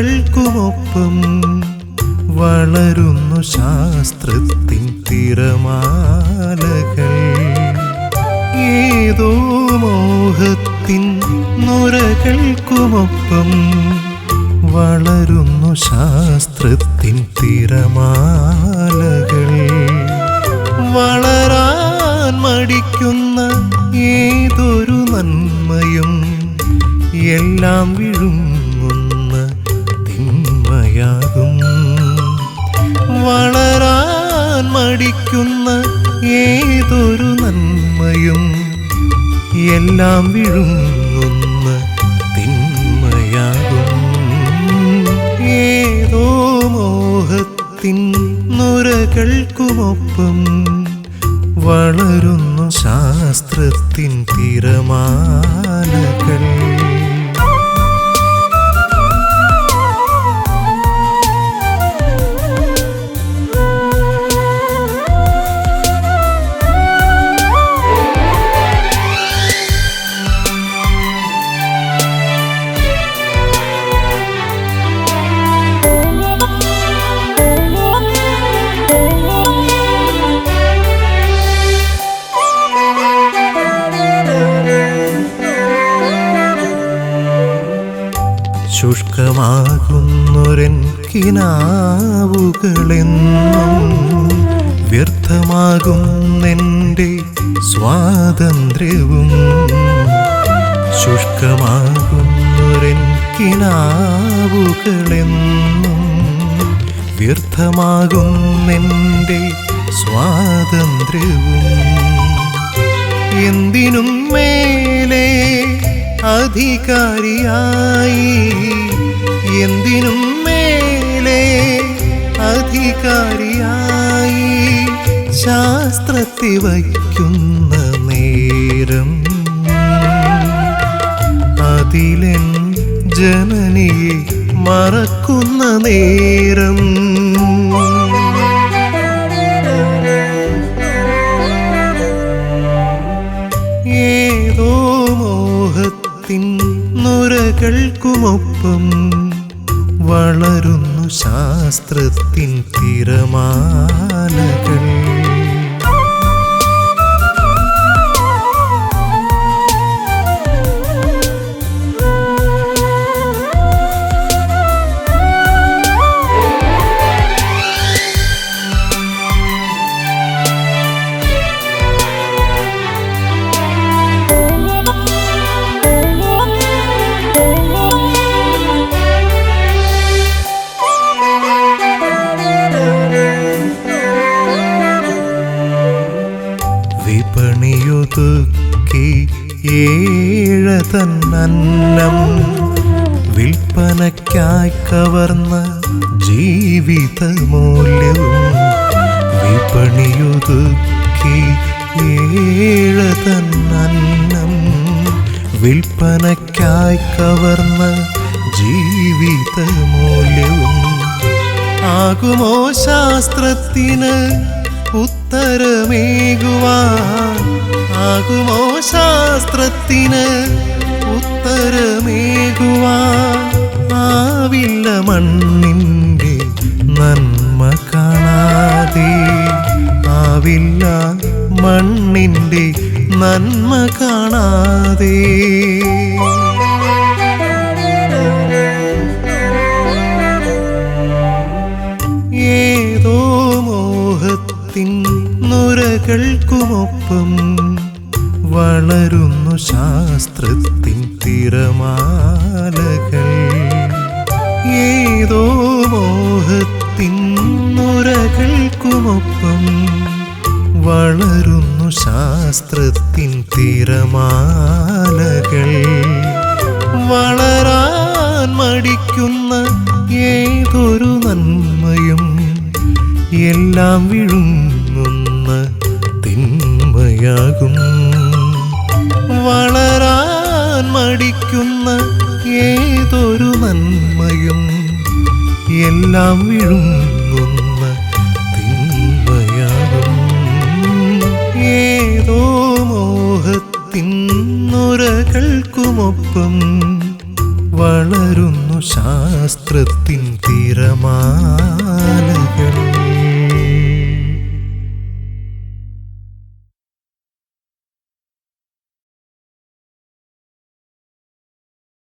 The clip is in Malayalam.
നുരകൾക്കുമൊപ്പം വളരുന്നു ശാസ്ത്രത്തിൻ തിരമാലകൾ. ഏതോ മോഹത്തിൻ നുരകൾക്കുമൊപ്പം വളരുന്നു ശാസ്ത്രത്തിൻ തിരമാലകൾ. വളരാൻ മടിക്കുന്ന ഏതൊരു നന്മയും എല്ലാം വിഴുങ്ങുന്ന വളരാൻ ഏതൊരു നന്മയും എല്ലാം വിഴുങ്ങുന്ന തിന്മയാകും. ഏതോ മോഹത്തിൻ നുരകൾക്കുമൊപ്പം വളരുന്നു ശാസ്ത്രത്തിൻ തിരമാലകൾ. ശുഷ്കമാകുന്നൊരൻ കിനാവുകളെന്നും വ്യർത്ഥമാകുന്നെന്റെ സ്വാതന്ത്ര്യവും ശുഷ്കമാകുന്നൊരൻ കിനാവുകളെന്നും വ്യർത്ഥമാകുന്നെന്റെ സ്വാതന്ത്ര്യവും എന്തിനും മേലെ അധികാരിയായി ശാസ്ത്രത്തെ വയ്ക്കുന്ന നേരം. അതിലൻ ജനനിയെ മറക്കുന്ന നേരം. ഏതോ മോഹത്തിൻ നുരകൾക്കുമൊപ്പം വളരുന്നു ശാസ്ത്രത്തിൻ തിരമാലകൾ. ഏഴ തന്നം വിൽപ്പനയ്ക്കായി കവർന്ന ജീവിതമൂല്യവും വിപണിയൊതുക്കി ഏഴ തന്നം വിൽപ്പനയ്ക്കായി കവർന്ന ജീവിത മൂല്യവും ആകുമോ ശാസ്ത്രത്തിന് ഉത്തരമേകുവാൻ ആകുമോ ശാസ്ത്രത്തിന് ഉത്തരമേകുവാൻ? ആവില്ല മണ്ണിന്റെ നന്മ കാണാതെ ആവില്ല മണ്ണിന്റെ നന്മ കാണാതെ. വളരുന്നു ശാസ്ത്രത്തിൻ തിരമാലകൾ. ഏതോ മോഹത്തിൻ മുരകൾക്കുമൊപ്പം വളരുന്നു ശാസ്ത്രത്തിൻ തിരമാലകൾ. വളരാൻ മടിക്കുന്ന ഏതൊരു നന്മയും എല്ലാം വിഴുങ്ങുന്ന തിന്മയാകും വളരാൻ മടിക്കുന്ന ഏതൊരു നന്മയും എല്ലാം വിഴുങ്ങുന്ന തിന്മയാകും. ഏതോ മോഹത്തിന്നുരകൾക്കുമൊപ്പം വളരുന്നു ശാസ്ത്രത്തിൻ തിരമാല